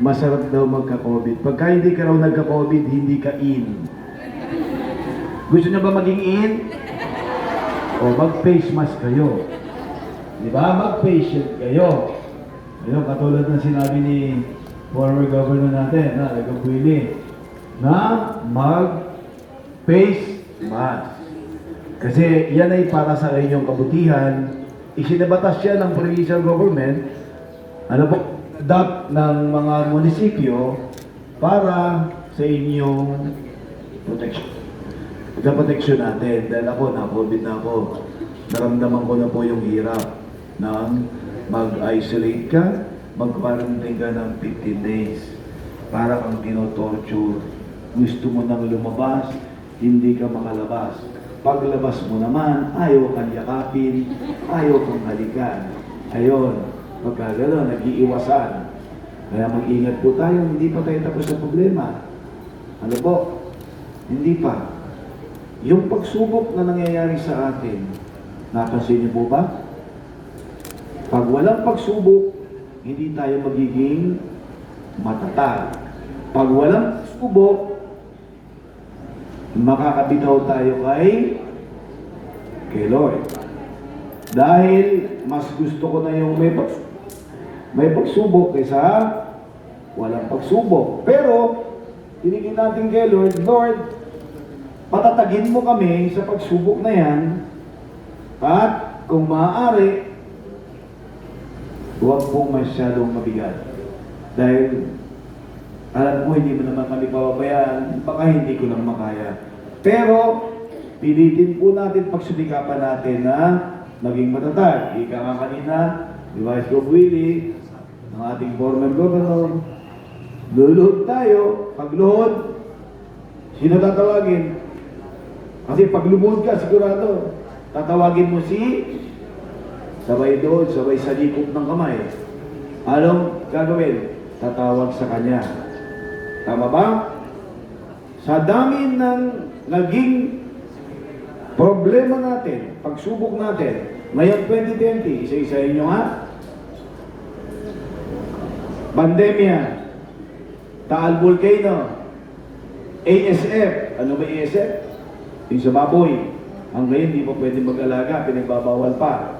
Masarap daw magka-COVID. Pagka hindi ka raw nagka-COVID, hindi ka in. Gusto niyo ba maging in? O mag-face mask kayo. Di ba? Shield kayo. Ayun, katulad ng sinabi ni former governor natin, na Nagabwili, na mag-face mask. Kasi yan ay para sa inyong kabutihan. Isinabatas siya ng provincial government ano po, adopt ng mga munisipyo para sa inyong protection. Sa protection natin, dahil ako, na-COVID na ako, naramdaman ko na po yung hirap ng mag-isolate ka, mag-quarantine ka ng 15 days. Para kang tinotorture. Gusto mo nang lumabas, hindi ka makalabas. Paglabas mo naman, ayaw kang yakapin, ayaw kang halikan. Ayun, pagka gano'n, nag-iiwasan. Kaya mag-ingat po tayo, hindi pa tayo tapos sa problema. Ano po? Hindi pa. Yung pagsubok na nangyayari sa atin, napansin niyo po ba? Pag walang pagsubok, hindi tayo magiging matatag. Pag walang pagsubok, makakabitaw tayo kay kay Lord. Dahil mas gusto ko na yung may pagsubok, may pagsubok kaysa walang pagsubok. Pero, tinigin natin kay Lord, Lord, patatagin mo kami sa pagsubok na yan at kung maaari, huwag pong masyadong mabigat. Dahil alam ko hindi mo naman kami pababayaan, baka hindi ko lang makaya. Pero, pilitin po natin pagsumikapan natin na maging matatag. Ika nga kanina, di ba, Willie, ng ating former governor, luluhod tayo. Pag luhod, sino tatawagin? Kasi pag lumuhod ka, sigurado, tatawagin mo si sabay doon, sabay sa likod ng kamay. Anong gagawin? Tatawag sa kanya. Tama ba? Sa dami ng naging problema natin, pagsubok natin, ngayon 2020, isa-isa inyo ha? Pandemya, Taal Volcano, ASF, ano ba ASF? Yung sa baboy, hanggang hindi pa pwede mag-alaga, pinagbabawal pa.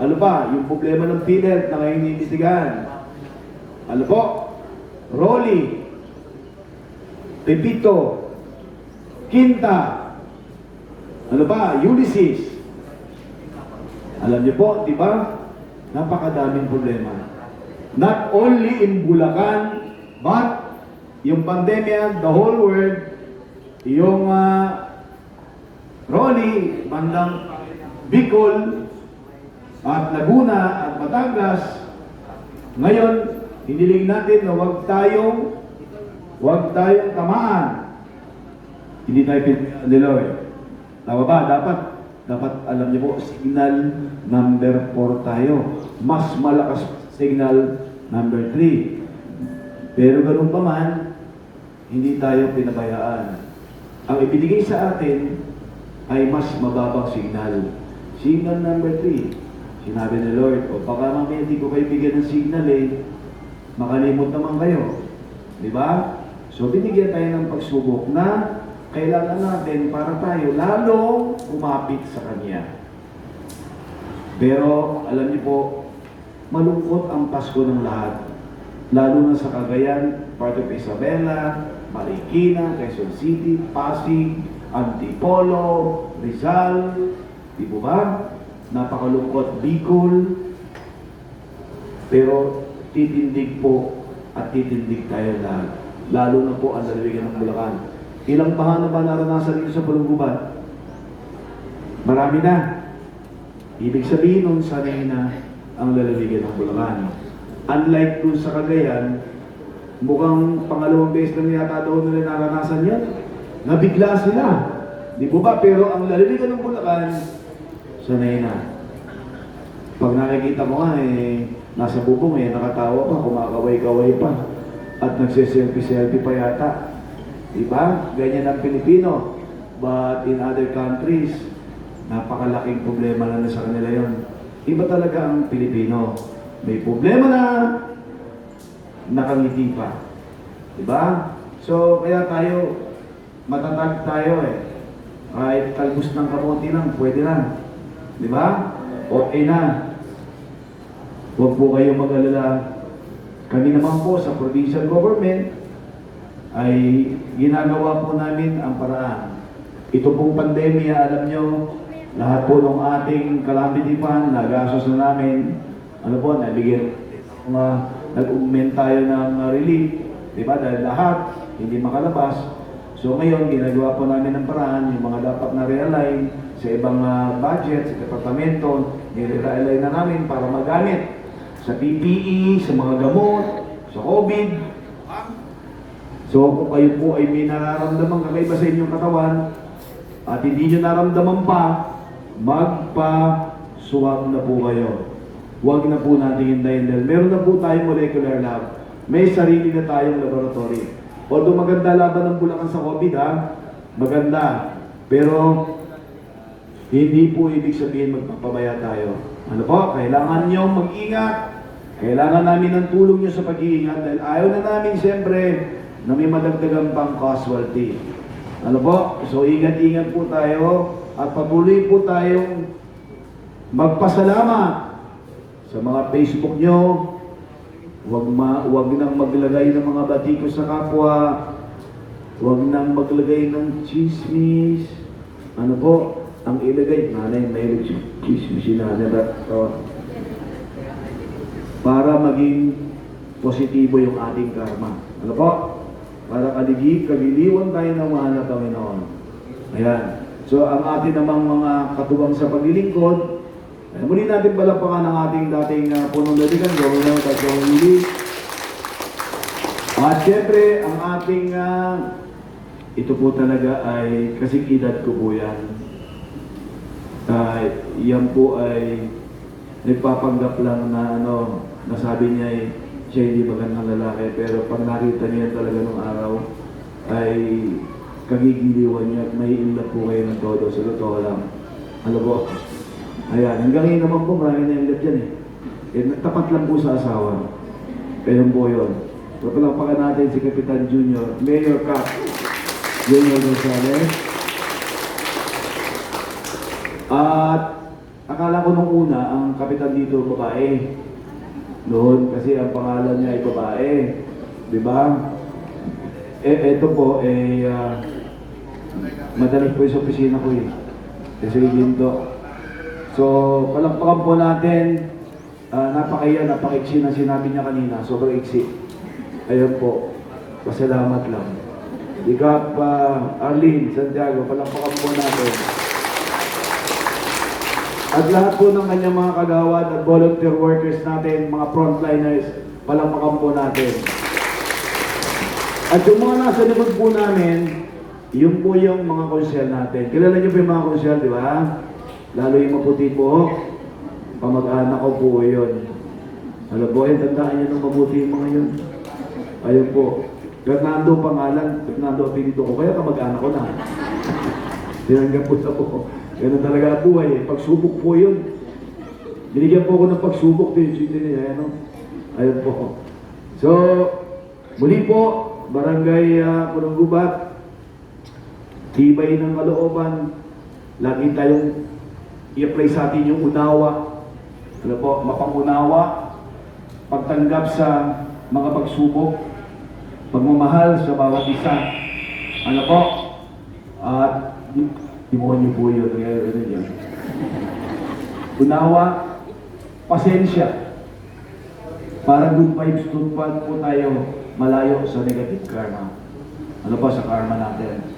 Ano pa? Yung problema ng PhilHealth na ngayon inimbestigahan. Ano po? Rolly, Pepito, Quinta, ano ba? Ulysses. Alam niyo po, di ba? Napakadaming problema. Not only in Bulacan, but yung pandemya, the whole world, yung uh, Rolly, bandang Bicol, at Laguna, at Batangas, ngayon, hiniling natin na huwag tayong, huwag tayong tamaan. Hindi tayo ni Lord. Tama ba? Dapat, dapat alam niyo po, signal number 4 tayo. Mas malakas signal number 3. Pero ganun pa man, hindi tayo pinabayaan. Ang ibinigay sa atin ay mas mababang signal. Signal number 3. Sinabi ni Lord, o baka mamaya hindi ko kayo bigyan ng signal eh, makalimot naman kayo. Di ba? So binigyan tayo ng pagsubok na kailangan natin para tayo lalong umapit sa Kanya. Pero alam niyo po, malungkot ang Pasko ng lahat. Lalo na sa Cagayan, part of Isabela, Marikina, Quezon City, Pasig, Antipolo, Rizal, di po ba? Napakalungkot, Bicol. Pero titindig po at titindig tayo lahat. Lalo na po ang lalawigan ng Bulacan. Ilang baha na ba naranasan dito sa Palungguban? Marami na. Ibig sabihin nun, sanay na ang lalawigan ng Bulacan. Unlike dun sa Cagayan, mukhang pangalawang beses na yata daw nila naranasan yan. Nabigla sila. Di po ba? Pero ang lalawigan ng Bulacan, sanay na. Pag nakikita mo nga, eh, nasa bubong eh, nakatawa pa, kumakaway-kaway pa. At nagsiselfie-selfie pa yata. Diba? Ganyan ang Pilipino. But in other countries, napakalaking problema na, na sa kanila yon. Iba talaga ang Pilipino. May problema na, nakangiti pa. Diba? So, kaya tayo, matatag tayo eh. Kahit talbos ng kamote lang, pwede na. Diba? Okay na. Huwag po kayong mag-alala. Kami naman po sa provincial government ay ginagawa po namin ang paraan. Ito pong pandemya, alam nyo, lahat po ng ating calamity fund, nagasos na namin, ano po, nabigyan, mga, nag-augment tayo ng uh, relief, di ba? Dahil lahat, hindi makalabas. So ngayon, ginagawa po namin ng paraan, yung mga dapat na realign sa ibang uh, budget, sa departamento, nire-realign na namin para magamit sa PPE, sa mga gamot, sa COVID. So kung kayo po ay may nararamdaman kakaiba sa inyong katawan at hindi nyo naramdaman pa, magpa-swab na po kayo. Huwag na po natin hintayin dahil meron na po tayong molecular lab. May sarili na tayong laboratory. Although maganda laban ng Bulacan sa COVID ha, maganda. Pero hindi po ibig sabihin magpapabaya tayo. Ano po? Kailangan nyo mag-ingat. Kailangan namin ng tulong nyo sa pag-iingat dahil ayaw na namin siyempre na may madagdagan pang casualty. Ano po? So ingat-ingat po tayo at patuloy po tayong magpasalamat sa mga Facebook nyo. Huwag, ma, huwag nang maglagay ng mga batiko sa kapwa. Huwag nang maglagay ng chismis. Ano po? Ang ilagay, nanay, may chismis si nanay. Oh. Para maging positibo yung ating karma. Ano po? Para kaligi, kagiliwan tayo ng mahal na Panginoon. Ayan. So, ang ating namang mga katuwang sa paglilingkod, ay, muli natin palapakan ang ating dating uh, punong lalikan, Governor Tatyong Willie. At syempre, ang ating, ah, ito po talaga ay, kasing edad ko po yan. Ah, yan po ay nagpapanggap lang na ano, nasabi niya ay siya hindi magandang lalaki, pero pag nakita niya talaga nung araw, ay kagigiliwan niya at may inlove po kayo ng todo. Sa totoo lang. Ano po? Ayan, hanggang ngayon naman po, marami na inlove dyan eh. eh. Tapat lang po sa asawa. Pero po yun. Papalapakan natin si Kapitan Junior, Mayor Cap, Junior Gonzales. At akala ko nung una, ang kapitan dito babae. Noon, kasi ang pangalan niya ay babae. Di ba? Eh, eto po, eh, ah, madalas po yung opisina ko eh. Kasi ginto. So, palakpakan po natin. Uh, napakaya, napakaiksi na sinabi niya kanina. Sobrang iksi. Ayun po. Pasalamat lang. Ikap, uh, Arlene, Santiago, palakpakan po natin. At lahat po ng kanyang mga kagawad at volunteer workers natin, mga frontliners, palakpakan po natin. At yung mga nasa likod po namin, yun po yung mga konsyel natin. Kilala niyo po yung mga konsyel, di ba? Lalo yung maputi po, pamag-anak ko po yun. Alam po, eh, tandaan niyo nung mabuti yung mga yun. Ayun po. Fernando pangalan, Fernando apelido ko, kaya kamag-anak ko na. Tinanggap po sa po. Ganun talaga ang buhay eh. Pagsubok po yun. Binigyan po ako ng pagsubok din. Sino niya, ano? Ayun po. So, muli po, Barangay uh, Punong Gubat, tibay ng kalooban, lagi tayong i-apply sa atin yung unawa, ano po, mapangunawa, pagtanggap sa mga pagsubok, pagmamahal sa bawat isa. Ano po? At demonyo po yun. Ano yun. Unawa, pasensya. Para good vibes, good po tayo malayo sa negative karma. Ano pa sa karma natin?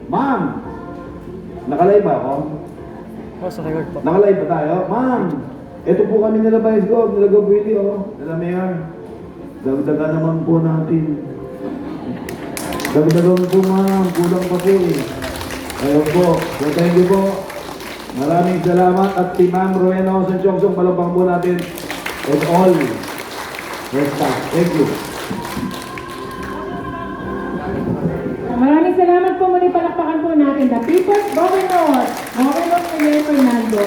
Mabuhay po kayo. And God bless po, barangay Pulong Gubat. Palakpakan din natin ang DSWD. Ayun po, ang ating Department of Social Welfare Development Office. Sa pamagitan po ni Mama Ristela, kayo po ay naging bahagi ng ibinigay nila na 3,000 na donation sa Bulacan. And hopefully, ma'am, nakalive ba ako? Oh, sa record po. Nakalive ba tayo? Ma'am, ito po kami nila Vice Gov, nila Gov Willie, oh, nila Mayor. Dagdagan naman po natin. Dagdagan po ma'am, kulang pa po eh. Ayun po. So thank you po. Maraming salamat at si Ma'am Rowena Osan Chongsong, palapang po natin. And all. Yes. Thank you. Maraming salamat po muli palakpakan po natin the People's Governor, Governor Miguel Fernando.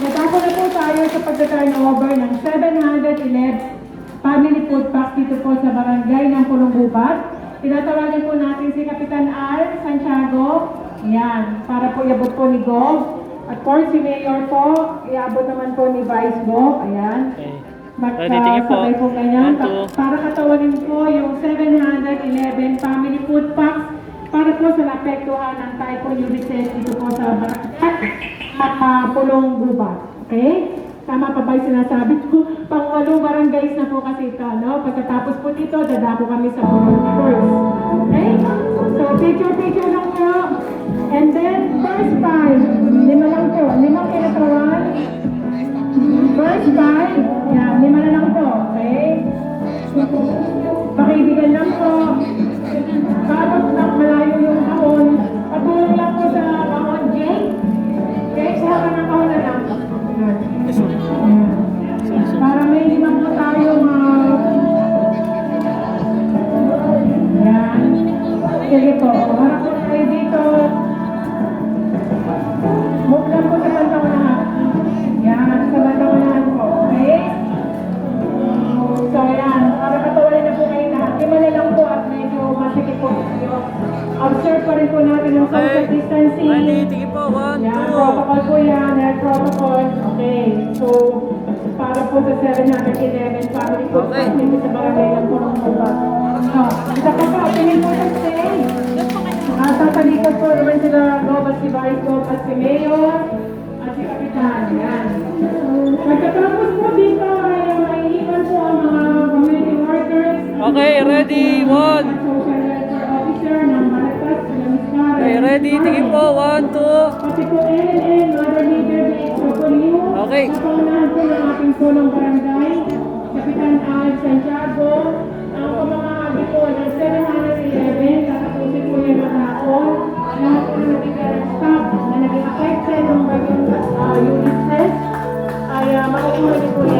Natapos na po tayo sa pagta-turnover ng 711 family food packs dito po sa barangay ng Pulunggubat. Tinatawagan po natin si Kapitan Al Santiago. Ayan, para po iabot po ni Gov. At for si Mayor po, iabot naman po ni Vice Gov. Ayan. Okay. Tingin po. Ganyan. Two. Para katawanin po yung 711 family food packs para po sa naapektuhan ng Typhoon Ulysses dito po sa barangay at uh, Pulong Gubat. Okay? Tama pa ba yung sinasabi ko? Pang walong barangays na po kasi ito, no? Pagkatapos po dito, dadako kami sa Pulong first. Okay? So, picture-picture lang po. And then, first five. Distancing. Ready, tingin po. One, Yan, two. protocol po yan. Yan, protocol. Okay. So, para po sa 711 family po. Okay. Dito sa barangay ng Purong Buba. So, isa pa po. Tingin po sa stage. At sa talikod po naman sila Rob at si Vice Rob at si Mayor at si Kapitan. Yan. Pagkatapos po dito ay maiiwan po ang mga community workers. Okay, ready. One. Ready. Tingin po. One, two. Okay. Napaunahan po ng ating tulong barangay, Kapitan Al Santiago. Ang pamamahagi po ng 711, katapusin po yung matahon. Lahat po ng naging staff na naging affected ng bagong uh, Ulysses ay uh, makukuha niyo po